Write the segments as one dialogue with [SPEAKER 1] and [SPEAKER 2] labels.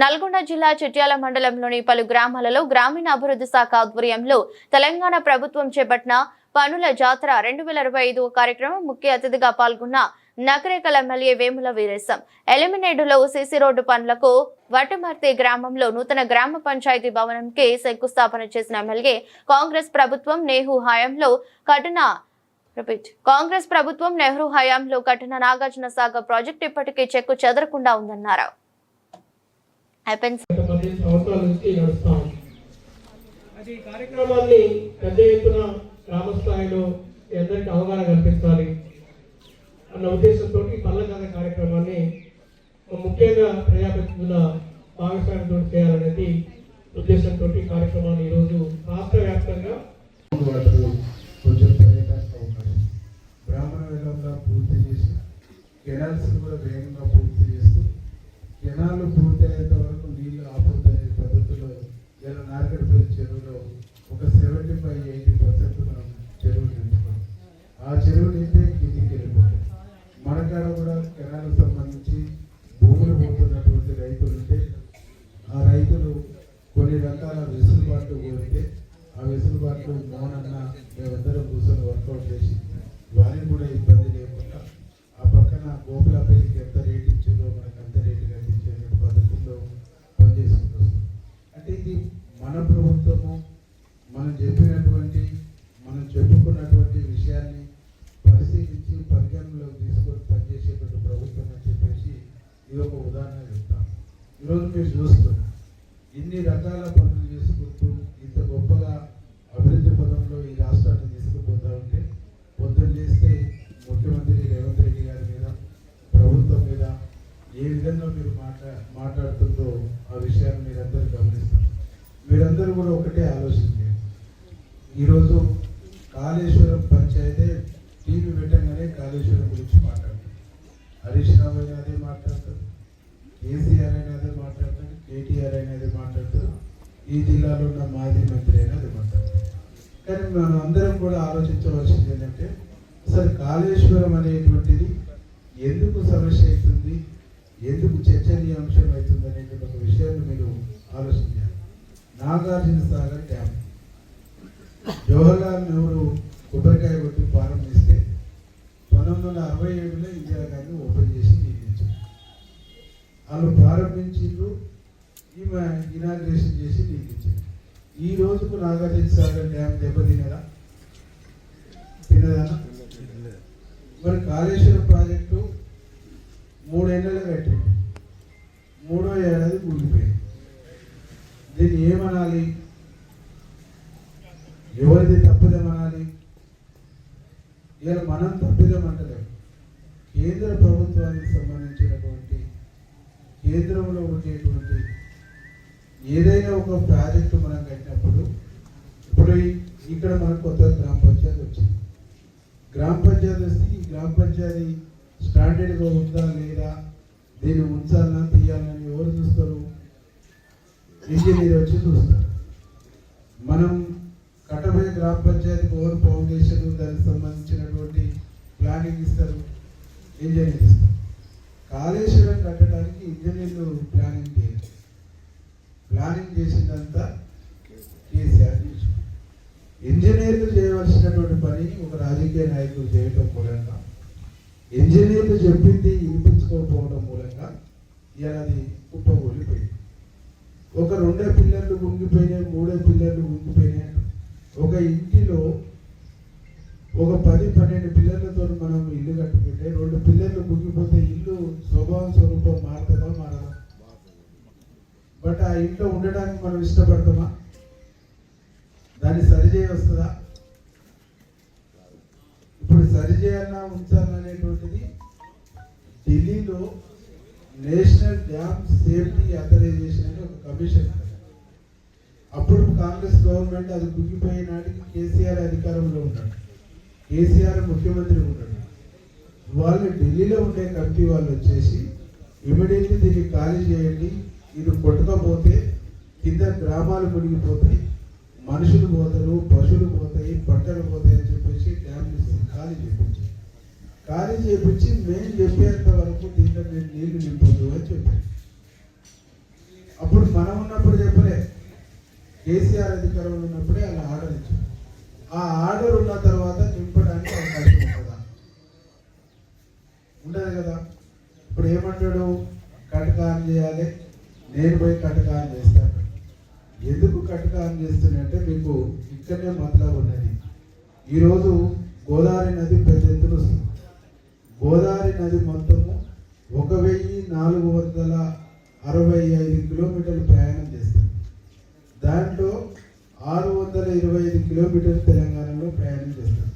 [SPEAKER 1] నల్గొండ జిల్లా చిట్యాల మండలంలోని పలు గ్రామాలలో గ్రామీణ అభివృద్ధి శాఖ ఆధ్వర్యంలో తెలంగాణ ప్రభుత్వం చేపట్టిన పనుల జాతర రెండు వేల ఇరవై ఐదు కార్యక్రమం ముఖ్య అతిథిగా పాల్గొన్న నగరేకల ఎమ్మెల్యే వేముల వీరేశం. ఎలిమినేడులో సీసీ రోడ్డు పనులకు వటమర్తి గ్రామంలో నూతన గ్రామ పంచాయతీ భవనంకి శంకుస్థాపన చేసిన ఎమ్మెల్యే కాంగ్రెస్ ప్రభుత్వం నేహు హయాంలో కఠిన రిపీట్. కాంగ్రెస్ ప్రభుత్వం నెహ్రూ హయాంలో కఠిన నాగార్జున సాగర్ ప్రాజెక్టు ఇప్పటికీ చెక్కు చెదరకుండా ఉందన్నారు.
[SPEAKER 2] పదిహేను సంవత్సరాల నుంచి నడుస్తా. అది కార్యక్రమాన్ని పెద్ద ఎత్తున గ్రామ స్థాయిలో అందరికీ అవగాహన కల్పించాలి అన్న ఉద్దేశంతో ఈ పల్లెకాల కార్యక్రమాన్ని ముఖ్యంగా ప్రజాప్రతినిధుల భాగస్వామ్యంతో చేయాలనేది ఉద్దేశంతో కార్యక్రమాన్ని ఈరోజు రాష్ట్ర వ్యాప్తంగా
[SPEAKER 3] కొంచెం పెరగడానికి అవకాశం. బ్రాహ్మణ వేలంగా పూర్తి చేసి కెనాల్స్ కూడా వేగంగా పూర్తి చేస్తూ కెనాలు పూర్తి ఫైవ్ ఎయిటీ పర్సెంట్ మనం చెరువు నింపుతాం. ఆ చెరువు నింటే కిందికి వెళ్ళిపోతాం. మనకాడ కూడా కెనాల్ సంబంధించి భూములు పోతున్నటువంటి రైతులు ఉంటే ఆ రైతులు కొన్ని రకాల వెసులుబాట్లు కోరితే ఆ వెసులుబాట్లు మౌనంగా మేమందరం ఈరోజు మీరు చూస్తున్నారు ఇన్ని రకాల పనులు చేసుకుంటూ ఇంత గొప్పగా అభివృద్ధి పదంలో ఈ రాష్ట్రాన్ని తీసుకుపోతా ఉంటే పొద్దున్న చేస్తే ముఖ్యమంత్రి రేవంత్ రెడ్డి గారి మీద ప్రభుత్వం మీద ఏ విధంగా మీరు మాట్లా మాట్లాడుతుందో ఆ విషయాన్ని మీరందరూ గమనిస్తారు. మీరందరూ కూడా ఒకటే ఆలోచించండి ఈరోజు కాళేశ్వరం పంచాయతీ టీవీ పెట్టంగానే కాళేశ్వరం గురించి మాట్లాడతారు హరీష్ రావు అయినా అదే మాట్లాడతారు. కేసీఆర్ అయినా అదే మాట్లాడతాడు కేటీఆర్ అయినా అదే ఈ జిల్లాలో ఉన్న మాజీ మంత్రి అయినా అదే కానీ మనం అందరం కూడా ఆలోచించవలసింది ఏంటంటే అసలు కాళేశ్వరం అనేటువంటిది ఎందుకు సమస్య అవుతుంది ఎందుకు చర్చనీయాంశం అవుతుంది అనేటువంటి ఒక విషయాన్ని మీరు ఆలోచించాలి. నాగార్జున సాగర్ డ్యామ్. జవహర్లాల్ నెహ్రూ కొబ్బరికాయ కొట్టి ప్రారంభిస్తే పంతొమ్మిది వందల అరవై ఏడులో ఇందిరాగాంధీ వాళ్ళు ప్రారంభించిండ్రు ఈమె ఇనాగ్రేషన్ చేసి నియమించారు ఈ రోజుకు నాగార్జున సాగర్ డ్యామ్ దెబ్బతినదా తినదా మరి కాళేశ్వరం ప్రాజెక్టు మూడేళ్ళలో కట్టింది. మూడో ఏడాది కూలిపోయింది. దీన్ని ఏమనాలి? ఎవరిది తప్పిదమనాలి? ఇలా మనం తప్పిదమంటలేము కేంద్ర ప్రభుత్వానికి సంబంధించి కేంద్రంలో ఉండేటువంటి ఏదైనా ఒక ప్రాజెక్టు మనం కట్టినప్పుడు ఇప్పుడు ఇక్కడ మనకు కొత్త గ్రామ పంచాయతీ వచ్చింది. గ్రామ పంచాయతీ వస్తే ఈ గ్రామ పంచాయతీ స్టాండర్డ్గా ఉందా లేదా దీన్ని ఉంచాలన్నా తీయాలని ఎవరు చూస్తారు? ఇంజనీర్ వచ్చి చూస్తారు. మనం కట్టబోయే గ్రామ పంచాయతీ ఓవర్ ఫౌండేషన్ దానికి సంబంధించినటువంటి ప్లానింగ్ ఇస్తారు ఇంజనీర్ ఇస్తారు. కాళేశ్వరం కట్టడానికి ఇంజనీర్లు ప్లానింగ్ చేయాలి. ప్లానింగ్ చేసిందంతా కేసీఆర్ ఇంజనీర్లు చేయవలసినటువంటి పని ఒక రాజకీయ నాయకులు చేయటం మూలంగా ఇంజనీర్లు చెప్పింది వినిపించుకోకపోవడం మూలంగా ఇలాది అది ఒక రెండే పిల్లర్లు గుంగిపోయినాయి మూడే పిల్లర్లు గుంగిపోయినాయి ఒక ఇంటిలో ఒక ఇంట్లో ఉండడానికి మనం ఇష్టపడతామా? దాన్ని సరిచేయ వస్తుందా ఇప్పుడు సరిచేయాలన్నా ఉంచాలనేటువంటిది అనేటువంటిది ఢిల్లీలో నేషనల్ డ్యామ్ సేఫ్టీ అథరైజేషన్ అని ఒక కమిషన్. అప్పుడు కాంగ్రెస్ గవర్నమెంట్ అది కుంగిపోయే నాటికి కేసీఆర్ అధికారంలో ఉన్నాడు. కేసీఆర్ ముఖ్యమంత్రి ఉన్నాడు. వాళ్ళు ఢిల్లీలో ఉండే కమిటీ వాళ్ళు వచ్చేసి ఇమీడియట్లీ దీన్ని ఖాళీ చేయండి. ఇది కొట్టకపోతే కింద గ్రామాలు మునిగిపోతాయి మనుషులు పోతారు పశువులు పోతాయి పంటలు పోతాయి అని చెప్పేసి డ్యామ్ ఖాళీ చేయించి ఖాళీ చేయించి మేము చెప్పేంత వరకు దీంట్లో మేము నీళ్ళు నింపొద్దు అని చెప్పారు. కేసీఆర్ అధికారంలో ఉన్నప్పుడే అలా ఆర్డర్ ఇచ్చారు. ఆ ఆర్డర్ ఉన్న తర్వాత నింపడానికి అవకాశం ఉంటుందా? ఉండదు కదా. ఇప్పుడు ఏమంటాడు? నేను పోయి కటకాన్ చేస్తాను ఎందుకు కటకాయం చేస్తున్నాయంటే మీకు ఇక్కడనే మతలబు ఉన్నది. ఈరోజు గోదావరి నది పెద్ద ఎత్తున వస్తుంది. గోదావరి నది మొత్తము ఒక వెయ్యి నాలుగు వందల అరవై ఐదు కిలోమీటర్లు ప్రయాణం చేస్తుంది. దాంట్లో ఆరు వందల ఇరవై ఐదు కిలోమీటర్లు తెలంగాణలో ప్రయాణం చేస్తుంది.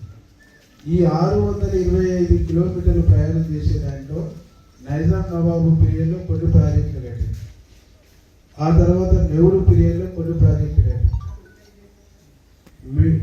[SPEAKER 3] ఈ ఆరు వందల ఇరవై ఐదు కిలోమీటర్లు ప్రయాణం చేసే దాంట్లో నైజాం నవాబు పీరియడ్లో కొన్ని ప్రాజెక్టులు కట్టింది. ఆ తర్వాత నెహ్రూ పీరియడ్లో కొన్ని ప్రాజెక్టులు. కట్టింది